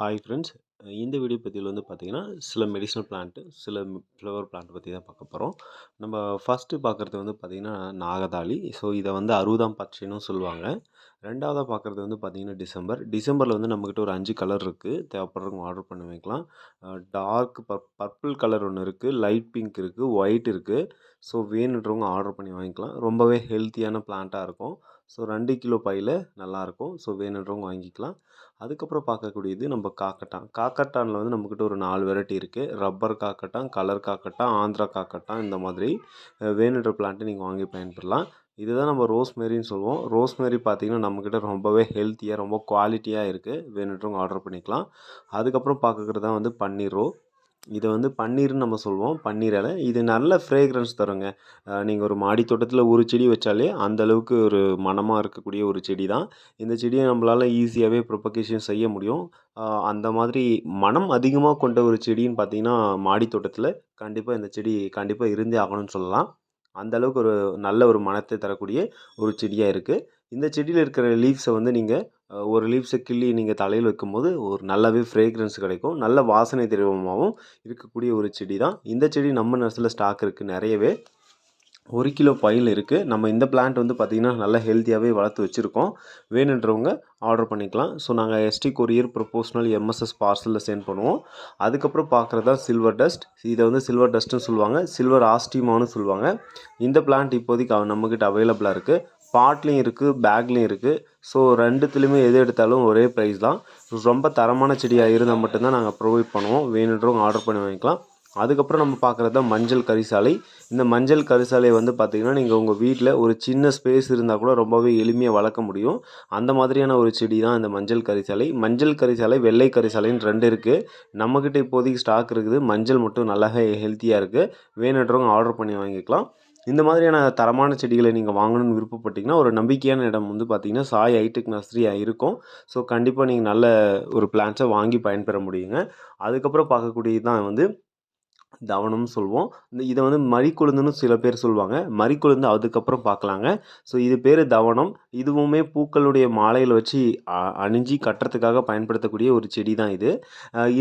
Hi friends இந்த video பற்றியில் வந்து பார்த்திங்கன்னா சில மெடிசனல் பிளான்ட்டு சில ஃப்ளவர் பிளான்ட் பற்றி தான் பார்க்க போகிறோம் நம்ம ஃபஸ்ட்டு பார்க்குறது வந்து பார்த்திங்கன்னா நாகதாளி. ஸோ இதை வந்து அறுபதாம் பச்சைன்னு சொல்லுவாங்க. ரெண்டாவதாக பார்க்குறது வந்து பார்த்திங்கன்னா டிசம்பர். டிசம்பரில் வந்து நம்மக்கிட்ட ஒரு அஞ்சு கலர் இருக்குது தேவைப்படுறவங்க ஆர்டர் பண்ணி வைக்கலாம். டார்க் பப் பர்பிள் கலர் ஒன்று இருக்குது லைட் பிங்க் இருக்குது ஒயிட் இருக்குது ஸோ வேணுன்றவங்க ஆர்டர் பண்ணி வாங்கிக்கலாம். ரொம்பவே ஹெல்த்தியான பிளான்ட்டாக இருக்கும். ஸோ ரெண்டு கிலோ பையில் நல்லாயிருக்கும் ஸோ வேணுன்றவங்க வாங்கிக்கலாம். அதுக்கப்புறம் பார்க்கக்கூடியது நம்ம காக்கட்டான். காக்கட்டானில் வந்து நம்மக்கிட்ட ஒரு நாலு வெரைட்டி இருக்குது rubber cotton colour cotton Andhra cotton இந்த மாதிரி வேணுன்ற பிளான்ட்டு நீங்கள் வாங்கி பயன்படலாம். இதுதான் நம்ம ரோஸ்மேரின்னு சொல்லுவோம். ரோஸ்மேரி பார்த்திங்கன்னா நம்மக்கிட்ட ரொம்பவே ஹெல்த்தியாக ரொம்ப குவாலிட்டியாக இருக்குது வேணுன்றவங்க ஆர்டர் பண்ணிக்கலாம். அதுக்கப்புறம் பார்க்குறது தான் வந்து பன்னீர் ரோ இதை வந்து பன்னீர்னு நம்ம சொல்லுவோம் பன்னீர் இலை. இது நல்ல ஃப்ரேக்ரன்ஸ் தருங்க. நீங்கள் ஒரு மாடி தோட்டத்தில் ஒரு செடி வச்சாலே அந்தளவுக்கு ஒரு மனமாக இருக்கக்கூடிய ஒரு செடி தான். இந்த செடியை நம்மளால் ஈஸியாகவே ப்ரொபகேஷன் செய்ய முடியும். அந்த மாதிரி மனம் அதிகமாக கொண்ட ஒரு செடின்னு பார்த்தீங்கன்னா மாடி தோட்டத்தில் கண்டிப்பாக இந்த செடி கண்டிப்பாக இருந்தே ஆகணும்னு சொல்லலாம். அந்த அளவுக்கு ஒரு நல்ல ஒரு மனத்தை தரக்கூடிய ஒரு செடியாக இருக்குது இந்த செடியில் இருக்கிற லீவ்ஸை வந்து நீங்கள் ஒரு லீவ்ஸை கிள்ளி நீங்கள் தலையில் வைக்கும்போது ஒரு நல்லாவே ஃப்ரேக்ரன்ஸ் கிடைக்கும். நல்ல வாசனை திரவமாகவும் இருக்கக்கூடிய ஒரு செடி தான் இந்த செடி நம்ம நர்ஸில் ஸ்டாக் இருக்குது நிறையவே. ஒரு கிலோ பயில் இருக்குது நம்ம இந்த பிளான்ட் வந்து பார்த்திங்கன்னா நல்லா ஹெல்த்தியாகவே வளர்த்து வச்சுருக்கோம். வேணுன்றவங்க ஆர்டர் பண்ணிக்கலாம். ஸோ நாங்கள் எஸ்டி கொரியர் ப்ரொபோஷனல் எம்எஸ்எஸ் பார்சலில் சென்ட் பண்ணுவோம். அதுக்கப்புறம் பார்க்குறதா சில்வர் டஸ்ட் இதை வந்து சில்வர் டஸ்ட்டுன்னு சொல்லுவாங்க. சில்வர் ஆஸ்டிமான்னு சொல்லுவாங்க. இந்த பிளான்ட் இப்போதைக்கு நம்மக்கிட்ட அவைலபிளாக இருக்குது பாட்லேயும் இருக்குது பேக்லேயும் இருக்குது ஸோ ரெண்டுத்துலேயுமே எது எடுத்தாலும் ஒரே ப்ரைஸ் தான். ரொம்ப தரமான செடியாக இருந்தால் மட்டும்தான் நாங்கள் ப்ரொவைட் பண்ணுவோம். வேணுன்றவங்க ஆர்டர் பண்ணி வாங்கிக்கலாம். அதுக்கப்புறம் நம்ம பார்க்குறது தான் மஞ்சள் கரிசாலை. இந்த மஞ்சள் கரிசாலை வந்து பார்த்திங்கன்னா நீங்கள் உங்கள் வீட்டில் ஒரு சின்ன ஸ்பேஸ் இருந்தால் கூட ரொம்பவே எளிமையாக வளர்க்க முடியும். அந்த மாதிரியான ஒரு செடி தான் இந்த மஞ்சள் கரிசாலை. மஞ்சள் கரிசாலை வெள்ளை கரிசாலைன்னு ரெண்டு இருக்குது நம்மக்கிட்ட இப்போதைக்கு ஸ்டாக் இருக்குது. மஞ்சள் மட்டும் நல்லா ஹெல்த்தியாக இருக்குது வேணுன்றவங்க ஆர்டர் பண்ணி வாங்கிக்கலாம். இந்த மாதிரியான தரமான செடிகளை நீங்கள் வாங்கணும்னு விருப்பப்பட்டிங்கன்னா ஒரு நம்பிக்கையான இடம் வந்து பார்த்திங்கன்னா சாய் ஹைடெக் நர்சரியாக இருக்கும். ஸோ கண்டிப்பாக நீங்கள் நல்ல ஒரு பிளான்ஸை வாங்கி பயன்பெற முடியுங்க. அதுக்கப்புறம் பார்க்கக்கூடியது தான் வந்து தவனம்னு சொல்லுவோம் இந்த இதை வந்து மறிக்கொழுந்துன்னு சில பேர் சொல்லுவாங்க மறிக்கொழுந்து அதுக்கப்புறம் பார்க்கலாங்க ஸோ இது பேர் தவனம் இதுவுமே பூக்களுடைய மாலையில் வச்சு அணிஞ்சி கட்டுறதுக்காக பயன்படுத்தக்கூடிய ஒரு செடி தான் இது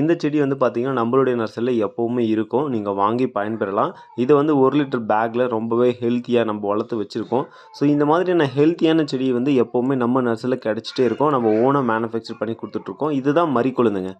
இந்த செடி வந்து பார்த்திங்கன்னா நம்மளுடைய நர்சரியில் எப்போவுமே இருக்கும். நீங்கள் வாங்கி பயன்பெறலாம். இதை வந்து ஒரு லிட்டர் பேக்கில் ரொம்பவே ஹெல்த்தியாக நம்ம வளர்த்து வச்சுருக்கோம். ஸோ இந்த மாதிரியான ஹெல்த்தியான செடி வந்து எப்போவுமே நம்ம நர்சரியில் கிடச்சிட்டே இருக்கும். நம்ம ஓனாக மேனுஃபேக்சர் பண்ணி கொடுத்துட்ருக்கோம் இதுதான் மறிக்கொழுந்துங்க.